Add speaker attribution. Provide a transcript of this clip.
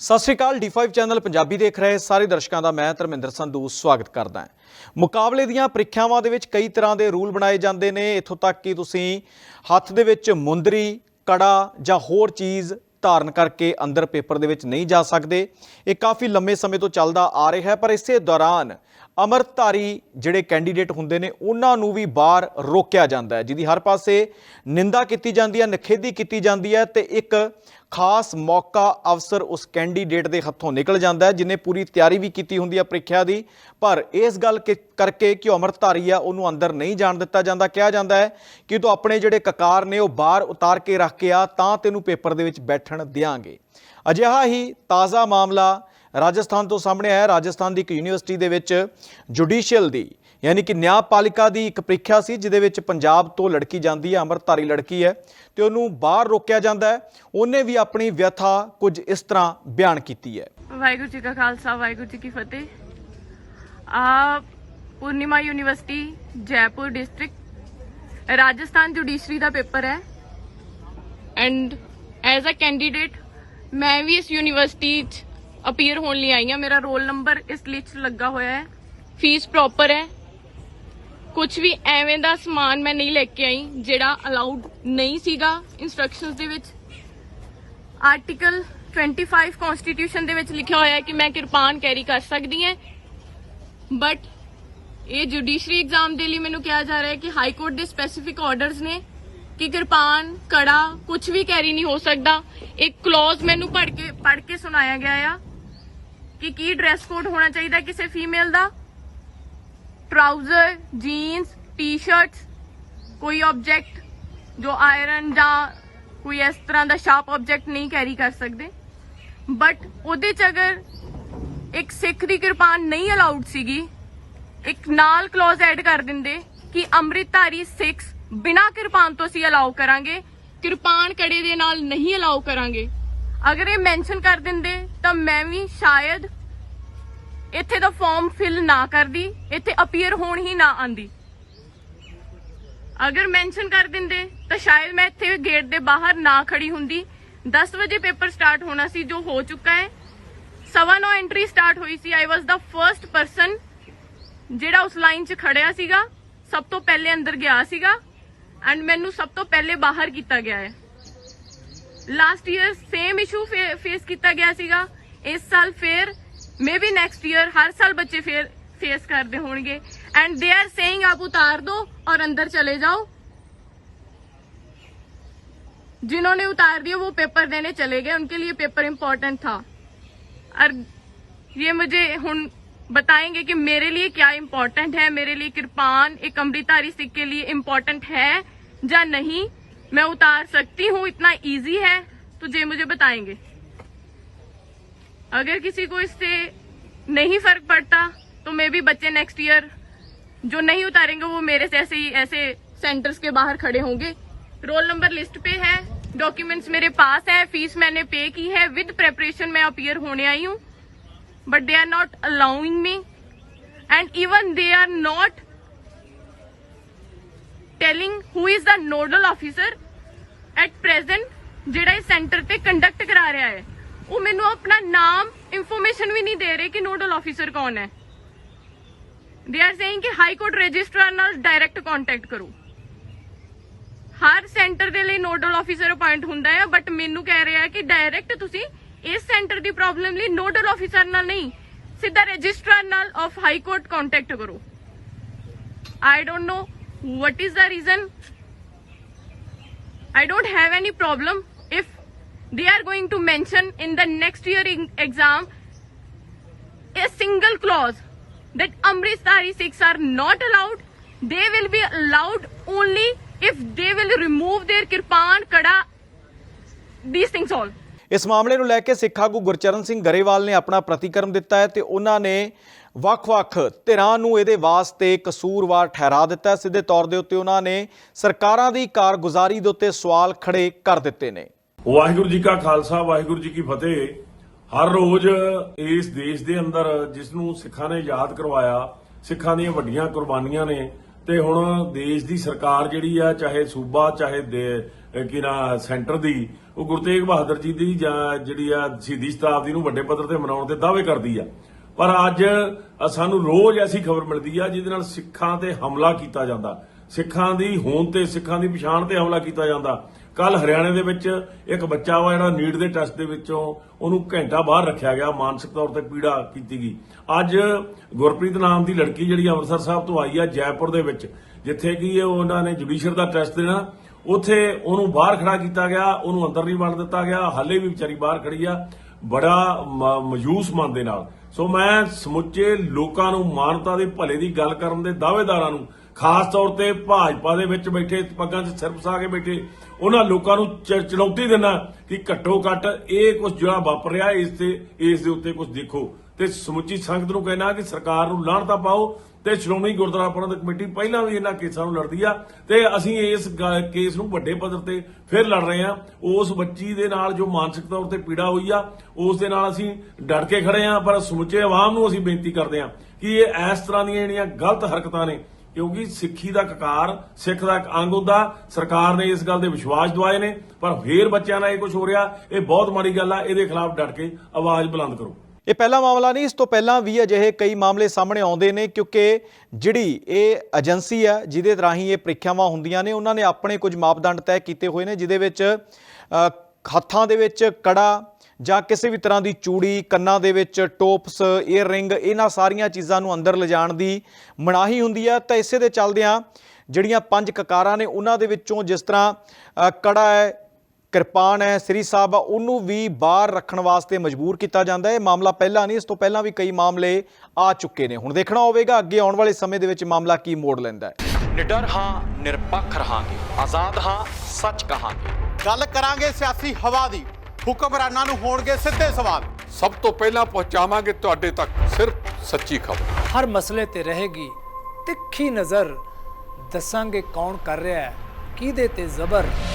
Speaker 1: ਸਤਿ ਸ਼੍ਰੀ ਅਕਾਲ D5 channel Punjabi ਦੇਖ ਰਹੇ ਸਾਰੇ ਦਰਸ਼ਕਾਂ ਦਾ ਮੈਂ ਧਰਮਿੰਦਰ ਸੰਧੂ ਸਵਾਗਤ ਕਰਦਾ ਹਾਂ। ਮੁਕਾਬਲੇ ਦੀਆਂ ਪ੍ਰੀਖਿਆਵਾਂ ਦੇ ਵਿੱਚ ਕਈ ਤਰ੍ਹਾਂ ਦੇ ਰੂਲ ਬਣਾਏ ਜਾਂਦੇ ਨੇ। ਇੱਥੋਂ ਤੱਕ ਕਿ ਤੁਸੀਂ ਹੱਥ ਦੇ ਵਿੱਚ ਮੁੰਦਰੀ, ਕੜਾ ਜਾਂ ਹੋਰ ਚੀਜ਼ ਧਾਰਨ ਕਰਕੇ ਅੰਦਰ ਪੇਪਰ ਦੇ ਵਿੱਚ ਨਹੀਂ ਜਾ ਸਕਦੇ। ਇਹ ਕਾਫੀ ਲੰਮੇ ਸਮੇਂ ਤੋਂ ਚੱਲਦਾ ਆ ਰਿਹਾ ਹੈ, ਪਰ ਇਸੇ ਦੌਰਾਨ ਅਮਰਤਾਰੀ ਜਿਹੜੇ ਕੈਂਡੀਡੇਟ ਹੁੰਦੇ ਨੇ, ਉਹਨਾਂ ਨੂੰ ਵੀ ਬਾਹਰ ਰੋਕਿਆ ਜਾਂਦਾ ਹੈ। ਜਿਹਦੀ ਹਰ ਪਾਸੇ ਨਿੰਦਾ ਕੀਤੀ ਜਾਂਦੀ ਹੈ ਨਖੇਦੀ ਕੀਤੀ ਜਾਂਦੀ ਹੈ ਤੇ ਇੱਕ ਖਾਸ ਮੌਕਾ ਅਵਸਰ ਉਸ ਕੈਂਡੀਡੇਟ ਦੇ ਹੱਥੋਂ ਨਿਕਲ ਜਾਂਦਾ ਹੈ, ਜਿਨੇ ਪੂਰੀ ਤਿਆਰੀ ਵੀ ਕੀਤੀ ਹੁੰਦੀ ਹੈ ਪ੍ਰੀਖਿਆ ਦੀ। ਪਰ ਇਸ ਗੱਲ ਕਿ- ਕਰਕੇ ਕਿ ਉਹ ਅਮਰਤਾਰੀ ਆ, ਉਹਨੂੰ ਅੰਦਰ ਨਹੀਂ ਜਾਣ ਦਿੱਤਾ ਜਾਂਦਾ? ਕਿਹਾ ਜਾਂਦਾ ਹੈ ਕਿ ਤੂੰ ਆਪਣੇ ਜਿਹੜੇ ਕਕਾਰ ਨੇ, ਉਹ ਬਾਹਰ ਉਤਾਰ ਕੇ ਰੱਖ ਕੇ ਆ, ਤਾਂ ਤੈਨੂੰ ਪੇਪਰ ਦੇ ਵਿੱਚ ਬੈਠਣ ਦਿਆਂਗੇ। ਅਜਿਹਾ ਹੀ ਤਾਜ਼ਾ ਮਾਮਲਾ ਰਾਜਸਥਾਨ ਤੋਂ ਸਾਹਮਣੇ ਆਇਆ। ਰਾਜਸਥਾਨ ਦੀ ਇੱਕ ਯੂਨੀਵਰਸਿਟੀ ਦੇ ਵਿੱਚ ਜੁਡੀਸ਼ੀਅਲ ਦੀ, ਯਾਨੀ ਕਿ ਨਿਆਂਪਾਲਿਕਾ ਦੀ ਇੱਕ ਪ੍ਰੀਖਿਆ ਸੀ, ਜਿਹਦੇ ਵਿੱਚ ਪੰਜਾਬ ਤੋਂ ਲੜਕੀ ਜਾਂਦੀ ਹੈ, ਅੰਮ੍ਰਿਤਧਾਰੀ ਲੜਕੀ ਹੈ ਤੇ ਉਹਨੂੰ ਬਾਹਰ ਰੋਕਿਆ ਜਾਂਦਾ ਹੈ। ਉਹਨੇ ਵੀ ਆਪਣੀ ਵਿਅਥਾ ਕੁਝ ਇਸ ਤਰ੍ਹਾਂ ਬਿਆਨ ਕੀਤੀ ਹੈ।
Speaker 2: ਵਾਹਿਗੁਰੂ ਜੀ ਕਾ ਖਾਲਸਾ, ਵਾਹਿਗੁਰੂ ਜੀ ਕੀ ਫਤਿਹ। ਆ Poornima university, Jaipur district. Rajasthan judiciary ਦਾ ਪੇਪਰ ਹੈ। ਐਂਡ ਐਜ਼ ਅ ਕੈਂਡੀਡੇਟ, ਮੈਂ ਵੀ ਇਸ ਯੂਨੀਵਰਸਿਟੀ 'ਚ ਅਪੀਅਰ ਹੋਣ ਲਈ ਆਈ ਹਾਂ। ਮੇਰਾ ਰੋਲ ਨੰਬਰ ਇਸ ਲਿਸਟ 'ਚ ਲੱਗਾ ਹੋਇਆ ਹੈ। ਫੀਸ ਪ੍ਰੋਪਰ ਹੈ। ਕੁਝ ਵੀ ਐਵੇਂ ਦਾ ਸਮਾਨ ਮੈਂ ਨਹੀਂ ਲੈ ਕੇ ਆਈ, ਜਿਹੜਾ ਅਲਾਉਡ ਨਹੀਂ ਸੀਗਾ ਇਨਸਟਰਕਸ਼ਨਸ ਦੇ ਵਿੱਚ। ਆਰਟੀਕਲ 25 ਕਨਸਟੀਟਿਊਸ਼ਨ ਦੇ ਵਿੱਚ ਲਿਖਿਆ ਹੋਇਆ ਹੈ ਕਿ ਮੈਂ ਕਿਰਪਾਨ ਕੈਰੀ ਕਰ ਸਕਦੀ ਹਾਂ। ਬਟ ਇਹ ਜੁਡੀਸ਼ਰੀ ਐਗਜ਼ਾਮ ਦੇ ਲਈ ਮੈਨੂੰ ਕਿਹਾ ਜਾ ਰਿਹਾ ਹੈ ਕਿ ਹਾਈ ਕੋਰਟ ਦੇ ਸਪੈਸੀਫਿਕ ਆਰਡਰਸ ਨੇ ਕਿ ਕਿਰਪਾਨ, ਕੜਾ ਕੁਝ ਵੀ ਕੈਰੀ ਨਹੀਂ ਹੋ ਸਕਦਾ। ਇੱਕ ਕਲੌਜ਼ ਮੈਨੂੰ ਪੜ੍ਹ ਕੇ ਪੜ੍ਹ ਕੇ ਸੁਣਾਇਆ ਗਿਆ ਆ। ਕਿ ਕੀ ਡਰੈਸ ਕੋਡ ਹੋਣਾ ਚਾਹੀਦਾ ਕਿਸੇ ਫੀਮੇਲ ਦਾ? ਟਰਾਊਜ਼ਰ ਜੀਨਸ ਟੀ-ਸ਼ਰਟਸ ਕੋਈ ਆਬਜੈਕਟ ਜੋ ਆਇਰਨ ਜਾਂ ਕੋਈ ਇਸ ਤਰ੍ਹਾਂ ਦਾ ਸ਼ਾਰਪ ਆਬਜੈਕਟ ਨਹੀਂ ਕੈਰੀ ਕਰ ਸਕਦੇ। ਬਟ ਉਹਦੇ ਚ ਅਗਰ ਇੱਕ ਸਿੱਖ ਦੀ ਕਿਰਪਾਨ ਨਹੀਂ ਅਲਾਉਡ ਸੀਗੀ, ਇੱਕ ਨਾਲ ਕਲੌਜ਼ ਐਡ ਕਰ ਦਿੰਦੇ ਕਿ ਅੰਮ੍ਰਿਤਧਾਰੀ ਸਿੱਖਸ ਬਿਨਾ ਕਿਰਪਾਨ ਤੋਂ ਅਸੀਂ ਅਲਾਉ ਕਰਾਂਗੇ, ਕਿਰਪਾਨ ਕੜੇ ਦੇ ਨਾਲ ਨਹੀਂ ਅਲਾਉ ਕਰਾਂਗੇ ਅਗਰ ਇਹ ਮੈਂਸ਼ਨ ਕਰ ਦਿੰਦੇ, ਤਾਂ ਮੈਂ ਵੀ ਸ਼ਾਇਦ ਇੱਥੇ ਦਾ ਫਾਰਮ ਫਿਲ ਨਾ ਕਰਦੀ, ਇੱਥੇ ਅਪੀਅਰ ਹੋਣ ਹੀ ਨਾ ਆਂਦੀ। ਅਗਰ ਮੈਂਸ਼ਨ ਕਰ ਦਿੰਦੇ, ਤਾਂ ਸ਼ਾਇਦ ਮੈਂ ਇੱਥੇ ਗੇਟ ਦੇ ਬਾਹਰ ਨਾ ਖੜੀ ਹੁੰਦੀ। 10 ਵਜੇ ਪੇਪਰ ਸਟਾਰਟ ਹੋਣਾ ਸੀ, ਜੋ ਹੋ ਚੁੱਕਾ ਹੈ। ਸਵਾ ਨੌ ਐਂਟਰੀ ਸਟਾਰਟ ਹੋਈ ਸੀ। ਆਈ ਵਾਸ ਦਾ ਫਰਸਟ ਪਰਸਨ ਜਿਹੜਾ ਉਸ ਲਾਈਨ 'ਚ ਖੜਿਆ ਸੀਗਾ। ਸਭ ਤੋਂ ਪਹਿਲੇ ਅੰਦਰ ਗਿਆ ਸੀਗਾ। ਐਂਡ ਮੈਨੂੰ ਸਭ ਤੋਂ ਪਹਿਲੇ ਬਾਹਰ ਕੀਤਾ ਗਿਆ ਹੈ। last year same issue face ਕੀਤਾ ਗਿਆ ਸੀਗਾ ਇਸ ਸਾਲ ਫੇਰ ਮੇਬੀ ਨੈਕਸਟ ਈਅਰ ਹਰ ਸਾਲ ਬੱਚੇ ਫੇਰ ਫੇਸ ਕਰਦੇ ਹੋਣਗੇ ਐਂਡ ਦੇ ਆਰ ਸੇਇੰਗ ਆਪ ਉਤਾਰ दो और अंदर चले जाओ जिन्होंने उतार दिया वो पेपर देने चले गए उनके लिए पेपर इंपॉर्टेंट था और ये मुझे हुन बताएंगे कि मेरे लिए क्या इंपॉर्टेंट है मेरे लिए कृपान एक अमृतारी सिख के लिए इंपॉर्टेंट है या नहीं मैं उतार सकती हूँ, इतना इजी है तो ये मुझे बताएँगे। अगर किसी को इससे नहीं फ़र्क पड़ता तो मे भी बच्चे नेक्स्ट ईयर जो नहीं उतारेंगे, वो मेरे से ऐसे ही, ऐसे सेंटर्स के बाहर खड़े होंगे। रोल नंबर लिस्ट पे है डॉक्यूमेंट्स मेरे पास है फ़ीस मैंने पे की है विद प्रेपरेशन मैं अपीयर होने आई हूँ। But they are not allowing me and even they are not telling who is the nodal officer at present ਜਿਹੜਾ ਇਸ ਸੈਂਟਰ ਤੇ ਕੰਡਕਟ ਕਰਾ ਰਿਹਾ ਹੈ। ਉਹ ਮੈਨੂੰ ਆਪਣਾ ਨਾਮ ਇਨਫੋਰਮੇਸ਼ਨ ਵੀ ਨਹੀਂ ਦੇ ਰਹੇ ਕਿ ਨੋਡਲ ਆਫੀਸਰ ਕੌਣ ਹੈ। ਦੇ ਆਰ ਸੇਇੰਗ ਕਿ ਹਾਈ ਕੋਰਟ ਰਜਿਸਟਰਾਰ ਨਾਲ ਡਾਇਰੈਕਟ ਕੰਟੈਕਟ ਕਰੋ। ਹਰ ਸੈਂਟਰ ਦੇ ਲਈ ਨੋਡਲ ਆਫੀਸਰ ਅਪਾਇੰਟ ਹੁੰਦਾ ਹੈ ਬਟ ਮੈਨੂੰ ਕਹਿ ਰਿਹਾ ਕਿ ਡਾਇਰੈਕਟ ਤੁਸੀਂ ਇਸ ਸੈਂਟਰ ਦੀ ਪ੍ਰੋਬਲਮ ਲਈ ਨੋਡਲ ਆਫੀਸਰ ਨਾਲ ਨਹੀਂ, ਸਿੱਧਾ ਰਜਿਸਟਰਾਰ ਨਾਲ ਆਫ ਹਾਈ ਕੋਰਟ ਕੰਟੈਕਟ ਕਰੋ। I don't know what is the reason I don't have any problem if they are going to mention in the next year exam a single clause that Amritari Sikhs are not allowed. They will be allowed only if they will remove their kirpan, kada, these things all.
Speaker 1: ਇਸ ਮਾਮਲੇ ਨੂੰ ਲੈ ਕੇ ਸਿੱਖ ਆਗੂ ਗੁਰਚਰਨ ਸਿੰਘ ਗਰੇਵਾਲ ਨੇ ਆਪਣਾ ਪ੍ਰਤੀਕਰਮ ਦਿੱਤਾ ਹੈ ਤੇ ਉਹਨਾਂ ਨੇ ਵੱਖ-ਵੱਖ ਧਿਰਾਂ ਨੂੰ ਇਹਦੇ ਵਾਸਤੇ ਕਸੂਰਵਾਰ ਠਹਿਰਾ ਦਿੱਤਾ ਸਿੱਧੇ ਤੌਰ ਦੇ ਉੱਤੇ ਉਹਨਾਂ ਨੇ ਸਰਕਾਰਾਂ ਦੀ ਕਾਰਗੁਜ਼ਾਰੀ ਦੇ ਉੱਤੇ ਸਵਾਲ ਖੜੇ ਕਰ ਦਿੱਤੇ ਨੇ।
Speaker 3: ਵਾਹਿਗੁਰੂ ਜੀ ਕਾ ਖਾਲਸਾ, ਵਾਹਿਗੁਰੂ ਜੀ ਕੀ ਫਤਿਹ। ਹਰ ਰੋਜ਼ ਇਸ ਦੇਸ਼ ਦੇ ਅੰਦਰ ਜਿਸ ਨੂੰ ਸਿੱਖਾਂ ਨੇ ਯਾਦ ਕਰਵਾਇਆ, ਸਿੱਖਾਂ ਦੀਆਂ ਵੱਡੀਆਂ ਕੁਰਬਾਨੀਆਂ ਨੇ, ਤੇ ਹੁਣ ਦੇਸ਼ ਦੀ ਸਰਕਾਰ ਜਿਹੜੀ ਆ, ਚਾਹੇ ਸੂਬਾ, ਚਾਹੇ ਦੇ- ਕੀ ਨਾ, ਸੈਂਟਰ ਦੀ, ਉਹ ਗੁਰੂ ਤੇਗ ਬਹਾਦਰ ਜੀ ਦੀ ਜਾਂ ਜਿਹੜੀ ਆ ਸ਼ਹੀਦੀ ਸ਼ਤਾਬਦੀ ਨੂੰ ਵੱਡੇ ਪੱਧਰ ਤੇ ਮਨਾਉਣ ਦੇ ਦਾਅਵੇ ਕਰਦੀ ਆ। ਪਰ ਅੱਜ ਸਾਨੂੰ ਰੋਜ਼ ਐਸੀ ਖਬਰ ਮਿਲਦੀ ਆ ਜਿਹਦੇ ਨਾਲ ਸਿੱਖਾਂ ਤੇ ਹਮਲਾ ਕੀਤਾ ਜਾਂਦਾ। ਸਿੱਖਾਂ ਦੀ ਹੋਂਦ ਤੇ, ਸਿੱਖਾਂ ਦੀ ਪਛਾਣ ਤੇ ਹਮਲਾ ਕੀਤਾ ਜਾਂਦਾ। ਕੱਲ ਹਰਿਆਣੇ ਦੇ ਵਿੱਚ ਇੱਕ ਬੱਚਾ ਵਾ ਜਿਹੜਾ ਨੀਟ ਦੇ ਟੈਸਟ ਦੇ ਵਿੱਚੋਂ ਉਹਨੂੰ ਘੰਟਾ ਬਾਹਰ ਰੱਖਿਆ ਗਿਆ, ਮਾਨਸਿਕ ਤੌਰ ਤੇ ਪੀੜਾ ਕੀਤੀ ਗਈ। ਅੱਜ ਗੁਰਪ੍ਰੀਤ ਨਾਮ ਦੀ ਲੜਕੀ ਜਿਹੜੀ ਅੰਮ੍ਰਿਤਸਰ ਸਾਹਿਬ ਤੋਂ ਆਈ ਆ ਜੈਪੁਰ ਦੇ ਵਿੱਚ, ਜਿੱਥੇ ਕਿ ਉਹਨਾਂ ਨੇ ਜੁਡੀਸ਼ਰ ਦਾ ਟੈਸਟ ਦੇਣਾ ਉੱਥੇ ਉਹਨੂੰ ਬਾਹਰ ਖੜਾ ਕੀਤਾ ਗਿਆ, ਉਹਨੂੰ ਅੰਦਰ ਨਹੀਂ ਵੜਨ ਦਿੱਤਾ ਗਿਆ, ਹਾਲੇ ਵੀ ਵਿਚਾਰੀ ਬਾਹਰ ਖੜੀ ਆ, ਬੜਾ ਮ- ਮਯੂਸ ਮਨ ਦੇ ਨਾਲ। ਸੋ ਮੈਂ ਸਮੁੱਚੇ ਲੋਕਾਂ ਨੂੰ ਮਾਨਤਾ ਦੇ ਭਲੇ ਦੀ ਗੱਲ ਕਰਨ ਦੇ ਦਾਅਵੇਦਾਰਾਂ ਨੂੰ, ਖਾਸ ਤੌਰ ਤੇ ਭਾਜਪਾ ਦੇ ਵਿੱਚ ਬੈਠੇ, ਪੱਗਾਂ 'ਚ ਸਿਰ ਫਸਾ ਕੇ ਬੈਠੇ, ਉਹਨਾਂ ਲੋਕਾਂ ਨੂੰ ਚ- ਚੁਣੌਤੀ ਦਿੰਦਾ ਕਿ ਘੱਟੋ ਘੱਟ ਇਹ ਕੁਝ ਜਿਹੜਾ ਵਾਪਰ ਰਿਹਾ ਇਸ ਤੇ, ਇਸ ਦੇ ਉੱਤੇ ਕੁਝ ਦੇਖੋ। ਤੇ ਸਮੁੱਚੀ ਸੰਗਤ ਨੂੰ ਕਹਿਣਾ ਕਿ ਸਰਕਾਰ ਨੂੰ ਲਾਹਣਤਾ ਪਾਓ ਤੇ ਸ਼੍ਰੋਮਣੀ ਗੁਰਦੁਆਰਾ ਪ੍ਰਬੰਧਕ ਕਮੇਟੀ ਪਹਿਲਾਂ ਵੀ ਇਹਨਾਂ ਕੇਸਾਂ ਨੂੰ ਲੜਦੀ ਆ ਤੇ ਅਸੀਂ ਇਸ ਗ- ਕੇਸ ਨੂੰ ਵੱਡੇ ਪੱਧਰ ਤੇ ਫਿਰ ਲੜ ਰਹੇ ਆ। ਉਸ ਬੱਚੀ ਦੇ ਨਾਲ ਜੋ ਮਾਨਸਿਕ ਤੌਰ ਤੇ ਪੀੜਾ ਹੋਈ ਆ, ਉਸ ਦੇ ਨਾਲ ਅਸੀਂ ਡਟ ਕੇ ਖੜੇ ਆ, ਪਰ ਸਮੁੱਚੇ ਆਵਾਮ ਨੂੰ ਅਸੀਂ ਬੇਨਤੀ ਕਰਦੇ ਆ ਕਿ ਇਹ ਇਸ ਤਰ੍ਹਾਂ ਦੀਆਂ ਜਿਹੜੀਆਂ ਗਲਤ ਹਰਕਤਾਂ ਨੇ, ਕਿਉਂਕਿ ਸਿੱਖੀ ਦਾ ਕਕਾਰ, ਸਿੱਖ ਦਾ ਇੱਕ ਅੰਗ ਹੁੰਦਾ, ਸਰਕਾਰ ਨੇ ਇਸ ਗੱਲ ਦੇ ਵਿਸ਼ਵਾਸ ਦਵਾਏ ਨੇ, ਪਰ ਫੇਰ ਬੱਚਿਆਂ ਨਾਲ ਇਹ ਕੁਝ ਹੋ ਰਿਹਾ, ਇਹ ਬਹੁਤ ਮਾੜੀ ਗੱਲ ਆ, ਇਹਦੇ ਖਿਲਾਫ ਡਟ ਕੇ ਆਵਾਜ਼ ਬੁਲੰਦ ਕਰੋ।
Speaker 1: ਇਹ ਪਹਿਲਾ ਮਾਮਲਾ ਨਹੀਂ, ਇਸ ਤੋਂ ਪਹਿਲਾਂ ਵੀ ਅਜਿਹੇ ਕਈ ਮਾਮਲੇ ਸਾਹਮਣੇ ਆਉਂਦੇ ਨੇ, ਕਿਉਂਕਿ ਜਿਹੜੀ ਇਹ ਏਜੰਸੀ ਹੈ, ਜਿਹਦੇ ਰਾਹੀਂ ਇਹ ਪ੍ਰੀਖਿਆਵਾਂ ਹੁੰਦੀਆਂ ਨੇ, ਉਹਨਾਂ ਨੇ ਆਪਣੇ ਕੁਝ ਮਾਪਦੰਡ ਤੈਅ ਕੀਤੇ ਹੋਏ ਨੇ, ਜਿਹਦੇ ਵਿੱਚ ਹੱਥਾਂ ਦੇ ਵਿੱਚ ਕੜਾ ਜਾਂ ਕਿਸੇ ਵੀ ਤਰ੍ਹਾਂ ਦੀ ਚੂੜੀ, ਕੰਨਾਂ ਦੇ ਵਿੱਚ ਟੋਪਸ ਈਅਰ ਰਿੰਗ ਇਹਨਾਂ ਸਾਰੀਆਂ ਚੀਜ਼ਾਂ ਨੂੰ ਅੰਦਰ ਲਿਜਾਣ ਦੀ ਮਨਾਹੀ ਹੁੰਦੀ ਹੈ। ਤਾਂ ਇਸੇ ਦੇ ਚੱਲਦਿਆਂ ਜਿਹੜੀਆਂ ਪੰਜ ਕਕਾਰਾਂ ਨੇ, ਉਹਨਾਂ ਦੇ ਵਿੱਚੋਂ ਜਿਸ ਤਰ੍ਹਾਂ ਕੜਾ ਹੈ ਕਿਰਪਾਨ ਹੈ ਸ੍ਰੀ ਸਾਹਿਬ ਉਹਨੂੰ ਵੀ ਬਾਹਰ ਰੱਖਣ ਵਾਸਤੇ ਮਜਬੂਰ ਕੀਤਾ ਜਾਂਦਾ ਹੈ। ਇਹ ਮਾਮਲਾ ਪਹਿਲਾਂ ਨਹੀਂ ਇਸ ਤੋਂ ਪਹਿਲਾਂ ਵੀ ਕਈ ਮਾਮਲੇ ਆ ਚੁੱਕੇ ਨੇ। ਹੁਣ ਦੇਖਣਾ ਹੋਵੇਗਾ ਅੱਗੇ ਆਉਣ ਵਾਲੇ ਸਮੇਂ ਦੇ ਵਿੱਚ ਮਾਮਲਾ ਕੀ ਮੋੜ ਲੈਂਦਾ ਹੈ। ਨਿਡਰ ਹਾਂ ਨਿਰਪੱਖ ਰਹਾਂਗੇ। ਆਜ਼ਾਦ ਹਾਂ ਸੱਚ ਕਹਾਂਗੇ।
Speaker 4: ਗੱਲ ਕਰਾਂਗੇ ਸਿਆਸੀ ਹਵਾ ਦੀ। ਹੁਕਮਰਾਨਾਂ ਨੂੰ ਹੋਣਗੇ ਸਿੱਧੇ ਸਵਾਲ।
Speaker 5: ਸਭ ਤੋਂ ਪਹਿਲਾਂ ਪਹੁੰਚਾਵਾਂਗੇ ਤੁਹਾਡੇ ਤੱਕ ਸਿਰਫ ਸੱਚੀ ਖਬਰ।
Speaker 6: ਹਰ ਮਸਲੇ ਤੇ ਰਹੇਗੀ ਤਿੱਖੀ ਨਜ਼ਰ। ਦੱਸਾਂਗੇ ਕੌਣ ਕਰ ਰਿਹਾ ਹੈ ਕਿਹਦੇ ਤੇ ਜ਼ਬਰ।